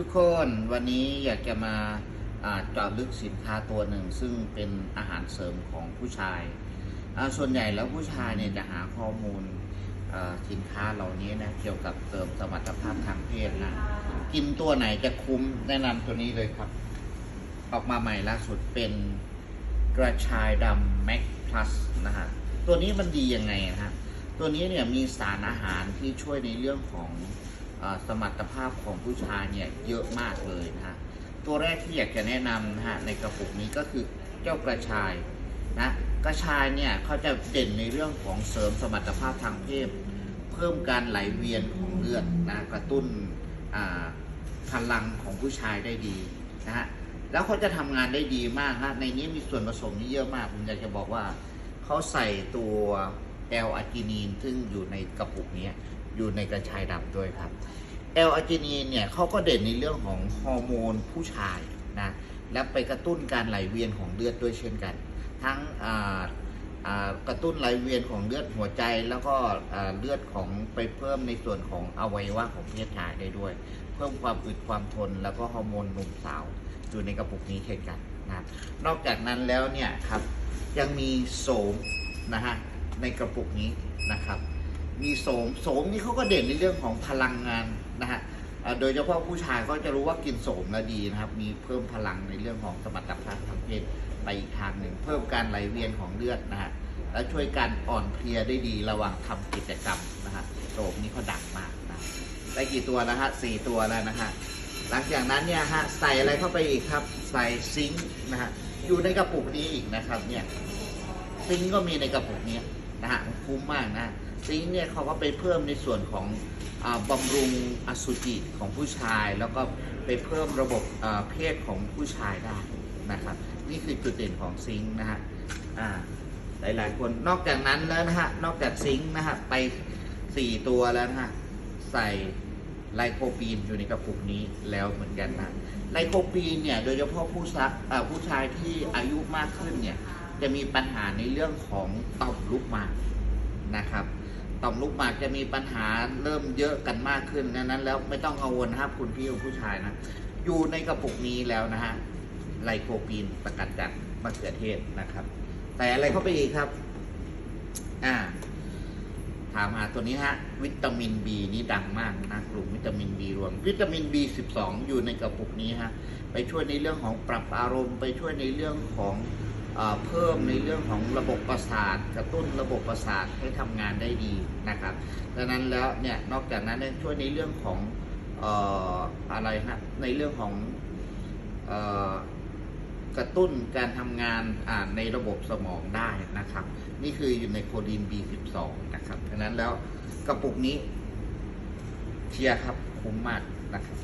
ทุกคนวันนี้อยากจะมาเจาะลึกสินค้าตัวหนึ่ง ซึ่งเป็นอาหารเสริมของผู้ชายาส่วนใหญ่แล้วผู้ชายเนี่ยจะหาข้อมูลสินค้าเหล่านี้นะเกี่ยวกับเสริมสมรรถภาพทางเพศนะกินตัวไหนจะคุ้มแนะนำตัวนี้เลยครับ ออกมาใหม่ล่าสุดเป็นกระชายดำแม็กพลัสนะฮะตัวนี้มันดียังไงนะฮะตัวนี้เนี่ยมีสารอาหารที่ช่วยในเรื่องของ สมรรถภาพของผู้ชายเนี่ยเยอะมากเลยนะฮะตัวแรกที่อยากจะแนะนำนะฮะในกระปุกนี้ก็คือเจ้ากระชายนะกระชายเนี่ยเขาจะเด่นในเรื่องของเสริมสมรรถภาพทางเพศเพิ่มการไหลเวียนของเลือดนะกระตุ้นพลังของผู้ชายได้ดีนะฮะแล้วเขาจะทำงานได้ดีมากฮะในนี้มีส่วนผสมที่เยอะมาก ผมอยากจะบอกว่าเขาใส่ตัวแอลอาร์จินีนซึ่งอยู่ในกระปุกนี้ อยู่ในกระชายดำด้วยครับแอลอาร์จินีนเนี่ยเขาก็เด่นในเรื่องของฮอร์โมนผู้ชายนะและไปกระตุ้นการไหลเวียนของเลือดด้วยเช่นกัน ทั้งกระตุ้นไหลเวียนของเลือดหัวใจแล้วก็เลือดของไปเพิ่มในส่วนของอวัยวะของเพศชายได้ด้วย เพิ่มความอึดความทนแล้วก็ฮอร์โมนหนุ่มสาวอยู่ในกระปุกนี้เช่นกันนะครับนอกจากนั้นแล้วเนี่ยครับยังมีโสมนะฮะในกระปุกนี้นะครับ มีโสมโสมนี่เขาก็เด่นในเรื่องของพลังงานนะฮะโดยเฉพาะผู้ชายก็จะรู้ว่ากินโสมแล้วดีนะครับ มีเพิ่มพลังในเรื่องของสมรรถภาพทางเพศไปอีกทางหนึ่ง เพิ่มการไหลเวียนของเลือดนะฮะและช่วยการอ่อนเพลียได้ดีระหว่างทำกิจกรรมนะฮะโสมนี่เขาดังมากนะได้กี่ตัวแล้วฮะสี่ตัวแล้วนะฮะหลังจากนั้นเนี่ยฮะใส่อะไรเข้าไปอีกครับ ใส่ซิงค์นะฮะอยู่ในกระปุกนี้อีกนะครับเนี่ยซิงค์ก็มีในกระปุกนี้นะฮะคุ้มมากนะ ซิงค์เนี่ยเขาก็ไปเพิ่มในส่วนของอบำรุงอสุจิของผู้ชาย แล้วก็ไปเพิ่มระบบเพศของผู้ชายได้นะครับ นี่คือจุดเด่นของซิงค์นะฮะอ่าหลายๆคนนอกจากนั้นแล้วนะฮะนอกจากซิงค์นะฮะไปสี่ตัวแล้วนะฮะใส่ไลโคปีนอยู่ในกระปุกนี้แล้วเหมือนกันนะไลโคปีนเนี่ยโดยเฉพาะผู้ชายผู้ชายที่อายุมากขึ้นเนี่ยจะมีปัญหาในเรื่องของต่อมลูกหมากนะครับ ต่อมลูกหมากจะมีปัญหาเริ่มเยอะกันมากขึ้นดังนั้นแล้วไม่ต้องกังวลนะครับคุณพี่ผู้ชายนะ อยู่ในกระปุกนี้แล้วนะฮะไลโคปีนสกัดจากมะเขือเทศนะครับ แต่อะไรเข้าไปอีกครับ อ่า ถามหาตัวนี้ฮะ วิตามิน B นี่ดังมากนะกลุ่มวิตามิน B รวม วิตามิน B12 อยู่ในกระปุกนี้ฮะ ไปช่วยในเรื่องของปรับอารมณ์ ไปช่วยในเรื่องของ เพิ่มในเรื่องของระบบประสาท กระตุ้นระบบประสาทให้ทำงานได้ดีนะครับดังนั้นแล้วเนี่ยนอกจากนั้นช่วยในเรื่องของออะไรฮะในเรื่องของออกระตุ้นการทำงานในระบบสมองได้นะครับ นี่คืออยู่ในโคดีน B12 นะครับดังนั้นแล้วกระปุกนี้เชียร์ครับคุ้มมากนะครับ